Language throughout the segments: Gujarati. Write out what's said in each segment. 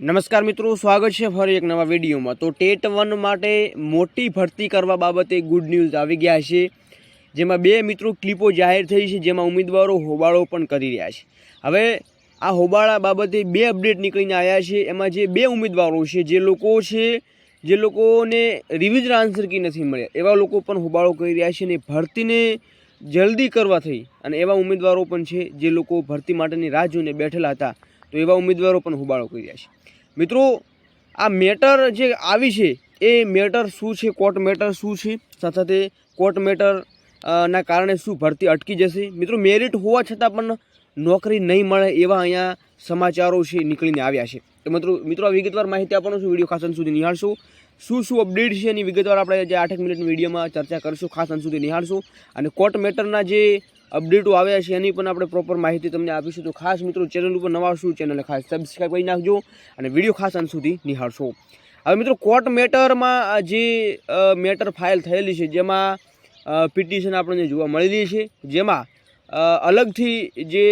નમસ્કાર મિત્રો, સ્વાગત છે ફરી એક નવા વિડીયોમાં. તો ટેટ વન માટે મોટી ભરતી કરવા બાબતે ગુડ ન્યૂઝ આવી ગયા છે. જેમાં બે મિત્રો ક્લિપો જાહેર થઈ છે, જેમાં ઉમેદવારો હોબાળો પણ કરી રહ્યા છે. હવે આ હોબાળા બાબતે બે અપડેટ નીકળીને આવ્યા છે. એમાં જે બે ઉમેદવારો છે, જે લોકો છે, જે લોકોને રિવિઝન આન્સર કી નથી મળ્યા. એવા લોકો પણ હોબાળો કરી રહ્યા છે અને ભરતીને જલ્દી કરવા થઈ. અને એવા ઉમેદવારો પણ છે, જે લોકો ભરતી માટેની રાહ જોઈને બેઠેલા હતા. તો એવા ઉમેદવારો પણ હોબાળો કરી રહ્યા છે. મિત્રો, આ મેટર જે આવી છે, એ મેટર શું છે કોર્ટ મેટર શું છે? સાથે સાથે કોર્ટ મેટર ના કારણે શું ભરતી અટકી જશે? મિત્રો, મેરિટ હોવા છતાં પણ નોકરી નહીં મળે એવા અહીંયા સમાચારો છે નીકળીને આવ્યા છે. તો મિત્રો મિત્રો આ વિગતવાર માહિતી આપવાનો છું. વીડિયો ખાસ અંત સુધી નિહાળશો. શું શું અપડેટ છે એની વિગતવાર આપણે જે આઠેક મિનિટની વિડીયોમાં ચર્ચા કરીશું. ખાસ અંત સુધી નિહાળશું. અને કોર્ટ મેટરના જે અપડેટો આવ્યા છે, એની પણ આપણે પ્રોપર માહિતી તમને આપીશું. તો ખાસ મિત્રો ચેનલ ઉપર નવા શું ચેનલને ખાસ સબસ્ક્રાઈબ કરી નાખજો અને વીડિયો ખાસ અંત સુધી નિહાળશો. હવે મિત્રો કોર્ટ મેટરમાં જે મેટર ફાઇલ થયેલી છે, જેમાં પિટિશન આપણને જોવા મળેલી છે, જેમાં અલગથી જે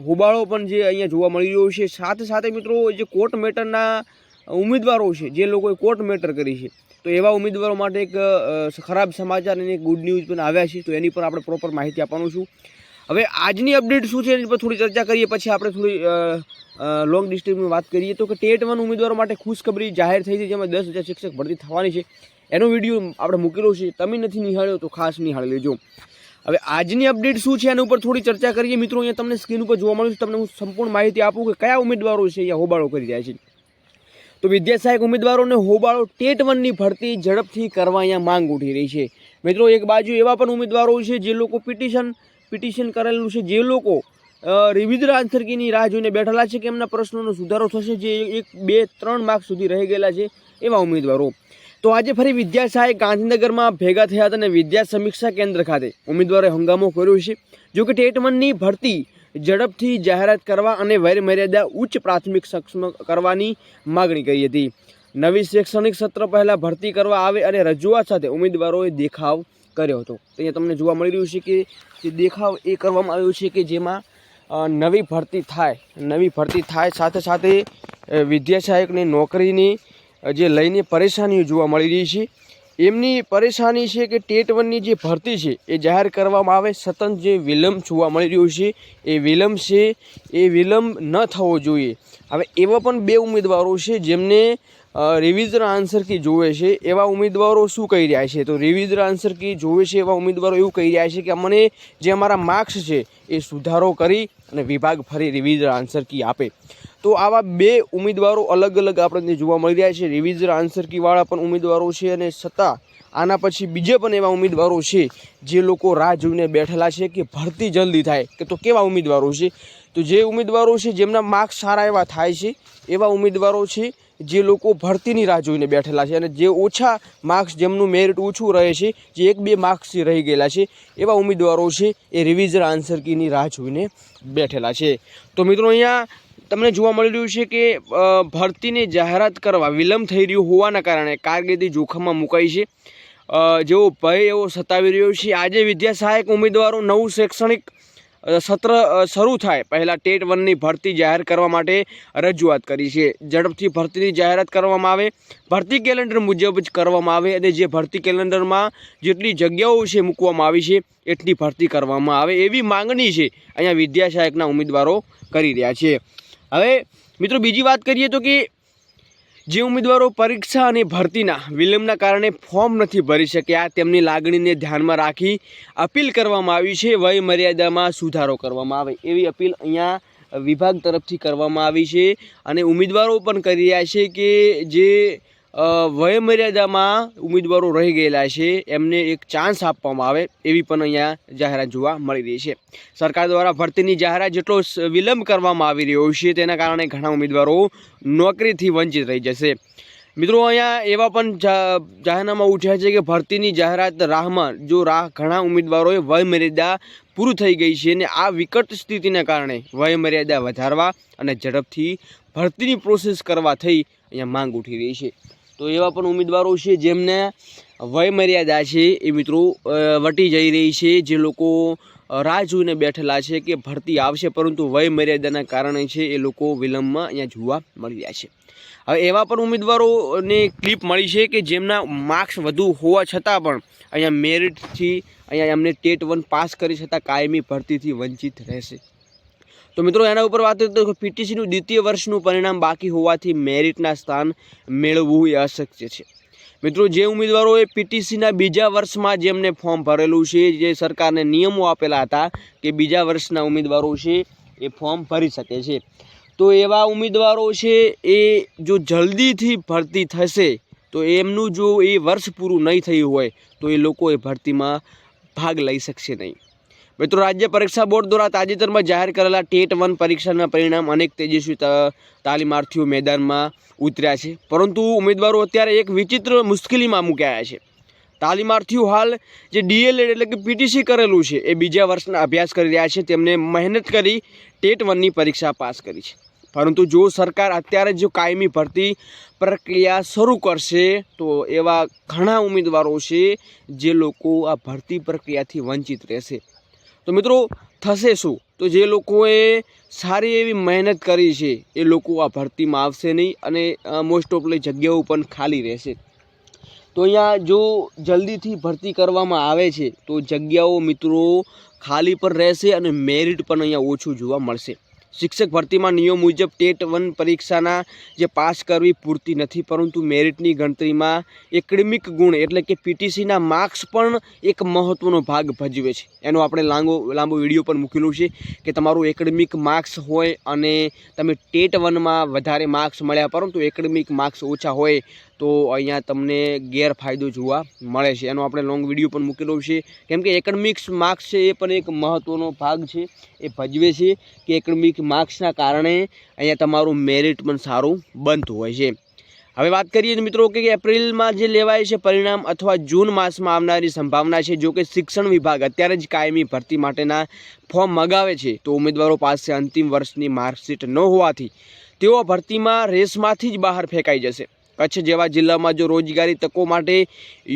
હોબાળો પણ જે અહીંયા જોવા મળી રહ્યો છે, સાથે સાથે મિત્રો, જે કોર્ટ મેટરના ઉમેદવારો છે, જે લોકોએ કોર્ટ મેટર કરી છે તો એવા ઉમેદવારો માટે એક ખરાબ સમાચાર અને ગુડ ન્યૂઝ પણ આવ્યા છે, તો એની પર આપણે પ્રોપર માહિતી આપવાનું છું. હવે આજની અપડેટ શું છે એની પર થોડી ચર્ચા કરીએ, પછી આપણે થોડી લોંગ ડિસ્ટન્સની વાત કરીએ. તો કે ટેટ વન ઉમેદવારો માટે ખુશખબરી જાહેર થઈ છે, જેમાં દસ હજાર શિક્ષક ભરતી થવાની છે. એનો વીડિયો આપણે મૂકેલો છે, તમે નથી નિહાળ્યો તો ખાસ નિહાળી લેજો. હવે આજની અપડેટ શું છે એના ઉપર થોડી ચર્ચા કરીએ. મિત્રો, અહીંયા તમને સ્ક્રીન ઉપર જોવા મળ્યું છે, તમને હું સંપૂર્ણ માહિતી આપું કે કયા ઉમેદવારો છે અહીંયા હોબાળો કરી રહ્યા છે. તો વિદ્યા સહાયક ઉમેદવારોને હોબાળો ટેટ વનની ભરતી ઝડપથી કરવા અહીંયા માંગ ઉઠી રહી છે. મિત્રો, એક બાજુ એવા પણ ઉમેદવારો છે જે લોકો પિટિશન પિટિશન કરેલું છે, જે લોકો રિવિઝન આન્સર રાહ જોઈને બેઠેલા છે કે એમના પ્રશ્નોનો સુધારો થશે જે એક, બે, ત્રણ માર્ક સુધી રહી ગયેલા છે એવા ઉમેદવારો. તો આજે ફરી વિદ્યા સહાયક ગાંધીનગરમાં ભેગા થયા હતા અને વિદ્યા સમીક્ષા કેન્દ્ર ખાતે ઉમેદવારોએ હંગામો કર્યો છે. જો કે ટેટ વનની ભરતી ઝડપથી જાહેરાત કરવા અને વયમર્યાદા ઉચ્ચ પ્રાથમિક સક્ષમ કરવાની માગણી કરી હતી. નવી શૈક્ષણિક સત્ર પહેલાં ભરતી કરવા આવે અને રજૂઆત સાથે ઉમેદવારોએ દેખાવ કર્યો હતો. અહીંયા તમને જોવા મળી રહ્યું છે કે જે દેખાવ એ કરવામાં આવ્યો છે કે જેમાં નવી ભરતી થાય નવી ભરતી થાય સાથે સાથે અ, વિદ્યા સહાયકની નોકરીની જે લઈને પરેશાનીઓ જોવા મળી રહી છે. એમની પરેશાની છે કે ટેટ વનની જે ભરતી છે, એ જાહેર કરવામાં આવે. સતત જે વિલંબ જોવા મળી રહ્યો છે, એ વિલંબ છે, એ વિલંબ ન થવો જોઈએ. હવે એવા પણ બે ઉમેદવારો છે જેમને રિવિઝન આન્સર કી જોવે છે, એવા ઉમેદવારો શું કહી રહ્યા છે? તો રિવિઝર આન્સર કી જોવે છે, એવા ઉમેદવારો એવું કહી રહ્યા છે કે અમને જે અમારા માર્ક્સ છે, એ સુધારો કરી અને વિભાગ ફરી રિવિઝર આન્સર કી આપે. તો આવા બે ઉમેદવારો અલગ અલગ આપણને જોવા મળી રહ્યા છે. રિવિઝર આન્સર કીવાળા પણ ઉમેદવારો છે અને છતાં આના પછી બીજે પણ એવા ઉમેદવારો છે, જે લોકો રાહ જોઈને બેઠેલા છે કે ભરતી જલ્દી થાય. કે તો કેવા ઉમેદવારો છે? તો જે ઉમેદવારો છે, જેમના માર્ક્સ સારા એવા થાય છે, એવા ઉમેદવારો છે જે લોકો ભરતીની રાહ જોઈને બેઠેલા છે અને જે ઓછા માર્ક્સ જેમનું મેરિટ ઓછું રહે છે, જે એક બે માર્ક્સથી રહી ગયેલા છે, એવા ઉમેદવારો છે એ રિવિઝન આન્સર કીની રાહ જોઈને બેઠેલા છે. તો મિત્રો અહીંયા તમને જોવા મળી રહ્યું છે કે ભરતીની જાહેરાત કરવા વિલંબ થઈ રહ્યો હોવાના કારણે કારકિર્દી જોખમમાં મુકાઈ છે. જેવો ભય એવો સતાવી રહ્યો છે. આજે વિદ્યા સહાયક ઉમેદવારો નવું શૈક્ષણિક સત્ર શરૂ થાય. પહેલાં ટેટ વનની ભરતી જાહેર કરવા માટે રજૂઆત કરી છે. ઝડપથી ભરતીની જાહેરાત કરવામાં આવે. ભરતી કેલેન્ડર મુજબ જ કરવામાં આવે અને જે ભરતી કેલેન્ડરમાં જેટલી જગ્યાઓ છે મૂકવામાં આવી છે, એટલી ભરતી કરવામાં આવે એવી માંગણી છે અહીંયા વિદ્યાસહાયકના ઉમેદવારો કરી રહ્યા છે. હવે મિત્રો બીજી વાત કરીએ તો કે જે ઉમેદવારો પરીક્ષા અને ભરતીના વિલંબના કારણે ફોર્મ નથી ભરી શક્યા, તેમની લાગણીને ધ્યાનમાં રાખી અપીલ કરવામાં આવી છે. વય મર્યાદામાં સુધારો કરવામાં આવે એવી અપીલ અહીંયા વિભાગ તરફથી કરવામાં આવી છે. અને ઉમેદવારો પણ કરી રહ્યા છે કે જે અ, વય મર્યાદામાં ઉમેદવારો રહી ગયેલા છે. એમને એક ચાન્સ આપવામાં આવે એવી પણ અહીંયા જાહેરાત જોવા મળી રહી છે. સરકાર દ્વારા ભરતીની જાહેરાત જેટલો વિલંબ કરવામાં આવી રહ્યો છે તેના કારણે ઘણા ઉમેદવારો નોકરીથી વંચિત રહી જશે. મિત્રો અહીંયા એવા પણ જાહેરનામા ઉઠ્યા છે કે ભરતીની જાહેરાત રાહમાં જો રાહ ઘણા ઉમેદવારોએ વયમર્યાદા પૂરું થઈ ગઈ છે અને આ વિકટ સ્થિતિના કારણે વયમર્યાદા વધારવા અને ઝડપથી ભરતીની પ્રોસેસ કરવા થઈ અહીંયા માંગ ઉઠી રહી છે. તો એવા પણ ઉમેદવારો છે જેમને વય મર્યાદા છે એ મિત્રો વટી જઈ રહી છે. જે લોકો રાહ જોઈને બેઠેલા છે કે ભરતી આવશે, પરંતુ વય મર્યાદાના કારણે છે એ લોકો વિલંબમાં અહીંયા જોવા મળી રહ્યા છે. હવે એવા પણ ઉમેદવારોને ક્લિપ મળી છે કે જેમના માર્ક્સ વધુ હોવા છતાં પણ અહીંયા મેરિટથી અહીંયા એમને ટેટ વન પાસ કરી છતાં કાયમી ભરતીથી વંચિત રહેશે. તો મિત્રો, એના ઉપર વાત કરીએ તો પીટીસીનું દ્વિતીય વર્ષનું પરિણામ બાકી હોવાથી મેરિટના સ્થાન મેળવવું એ અશક્ય છે. મિત્રો, જે ઉમેદવારોએ પીટીસીના બીજા વર્ષમાં જેમને ફોર્મ ભરેલું છે, જે સરકારને નિયમો આપેલા હતા કે બીજા વર્ષના ઉમેદવારો છે એ ફોર્મ ભરી શકે છે. તો એવા ઉમેદવારો છે, એ જો જલ્દીથી ભરતી થશે, તો એમનું જો એ વર્ષ પૂરું નહીં થયું હોય, તો એ લોકો એ ભરતીમાં ભાગ લઈ શકશે નહીં. મિત્રો, રાજ્ય પરીક્ષા બોર્ડ દ્વારા તાજેતરમાં જાહેર કરેલા ટેટ વન પરીક્ષાના પરિણામ અનેક તેજસ્વી તાલીમાર્થીઓ મેદાનમાં ઉતર્યા છે. પરંતુ ઉમેદવારો અત્યારે એક વિચિત્ર મુશ્કેલીમાં મૂકાયા છે. તાલીમાર્થીઓ હાલ જે ડીએલએડ એટલે કે પીટીસી કરેલું છે, એ બીજા વર્ષના અભ્યાસ કરી રહ્યા છે. તેમને મહેનત કરી ટેટ વનની પરીક્ષા પાસ કરી છે. પરંતુ જો સરકાર અત્યારે જો કાયમી ભરતી પ્રક્રિયા શરૂ કરશે, તો એવા ઘણા ઉમેદવારો છે જે લોકો આ ભરતી પ્રક્રિયાથી વંચિત રહેશે. તો મિત્રો, થશે શું? તો જે લોકોએ સારી એવી મહેનત કરી છે, એ લોકો આ ભરતીમાં આવશે નહીં અને મોસ્ટ ઓફલી જગ્યાઓ પણ ખાલી રહેશે. તો અહીંયા જો જલ્દીથી ભરતી કરવામાં આવે છે, તો જગ્યાઓ મિત્રો ખાલી પણ રહેશે અને મેરિટ પણ અહીંયા ઓછું જોવા મળશે. શિક્ષક ભરતીમાં નિયમ મુજબ ટેટ વન પરીક્ષાના જે પાસ કરવી પૂરતી નથી, પરંતુ મેરિટની ગણતરીમાં એકેડેમિક ગુણ એટલે કે પીટીસીના માર્ક્સ પણ એક મહત્ત્વનો ભાગ ભજવે છે. એનો આપણે લાંબો લાંબો વીડિયો પણ મૂકેલું છે કે તમારું એકેડેમિક માર્ક્સ હોય અને તમે ટેટ વનમાં વધારે માર્ક્સ મળ્યા, પરંતુ એકેડેમિક માર્ક્સ ઓછા હોય તો અહીંયા તમને ગેરફાયદો જોવા મળે છે. એનો આપણે લોંગ વીડિયો પણ મૂકેલો છે. કેમ કે એકેડમિક્સ માર્ક્સ છે એ પણ એક મહત્ત્વનો ભાગ છે. એ ભજવે છે કે એકેડમિક માર્ક્સના કારણે અહીંયા તમારું મેરિટ પણ સારું બનતું હોય છે. હવે વાત કરીએ મિત્રો કે એપ્રિલમાં જે લેવાય છે પરિણામ અથવા જૂન માસમાં આવનારી સંભાવના છે. જો કે શિક્ષણ વિભાગ અત્યારે જ કાયમી ભરતી માટેના ફોર્મ મગાવે છે. તો ઉમેદવારો પાસે અંતિમ વર્ષની માર્કશીટ ન હોવાથી તેઓ ભરતીમાં રેસમાંથી જ બહાર ફેંકાઈ જશે. કચ્છ જેવા જિલ્લામાં જો રોજગારી તકો માટે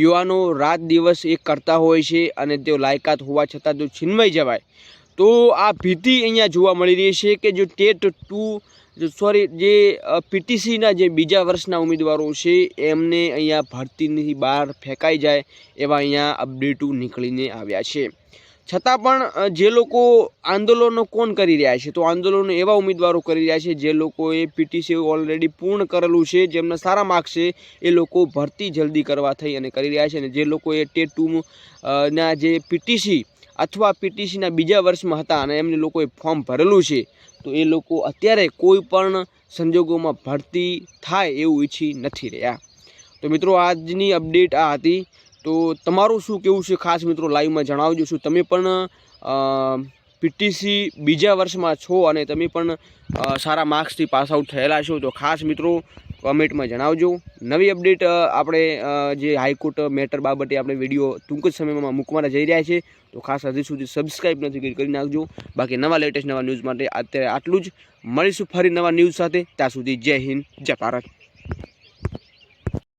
યુવાનો રાત દિવસ એક કરતા હોય છે અને તેઓ લાયકાત હોવા છતાં જો છીનવાઈ જવાય, તો આ ભીતિ અહીંયા જોવા મળી રહી છે કે જો ટેટ ટુ સોરી, જે પીટીસીના જે બીજા વર્ષના ઉમેદવારો છે, એમને અહીંયા ભરતીની બહાર ફેંકાઈ જાય એવા અહીંયા અપડેટો નીકળીને આવ્યા છે. છતાં પણ જે લોકો આંદોલનો કોણ કરી રહ્યા છે? તો આંદોલનો એવા ઉમેદવારો કરી રહ્યા છે જે લોકોએ પીટીસી ઓલરેડી પૂર્ણ કરેલું છે, જેમના સારા માર્ક્સ છે, એ લોકો ભરતી જલ્દી કરવા થઈ અને કરી રહ્યા છે અને જે લોકોએ ટેટ ટુ ના જે પીટીસી અથવા પીટીસીના બીજા વર્ષમાં હતા અને એમને લોકોએ ફોર્મ ભરેલું છે, તો એ લોકો અત્યારે કોઈ પણ સંજોગોમાં ભરતી થાય એવું ઈચ્છી નથી રહ્યા. તો મિત્રો, આજની અપડેટ આ હતી. તો તમારું શું કેવું છે? ખાસ મિત્રો લાઈવમાં જણાવજો. છું તમે પણ પીટીસી બીજા વર્ષમાં છો અને તમે પણ સારા માર્ક્સથી પાસ આઉટ થયેલા છો, તો ખાસ મિત્રો કોમેન્ટમાં જણાવજો. નવી અપડેટ આપણે જે હાઈકોર્ટ મેટર બાબતે આપણે વીડિયો ટૂંક જ સમયમાં મૂકવાના જઈ રહ્યા છે, તો ખાસ હજી સુધી સબસ્ક્રાઈબ નથી કરી કરી નાખજો. બાકી નવા લેટેસ્ટ, નવા ન્યૂઝ માટે અત્યારે આટલું જ. મળીશું ફરી નવા ન્યૂઝ સાથે. ત્યાં સુધી જય હિન્દ, જય ભારત.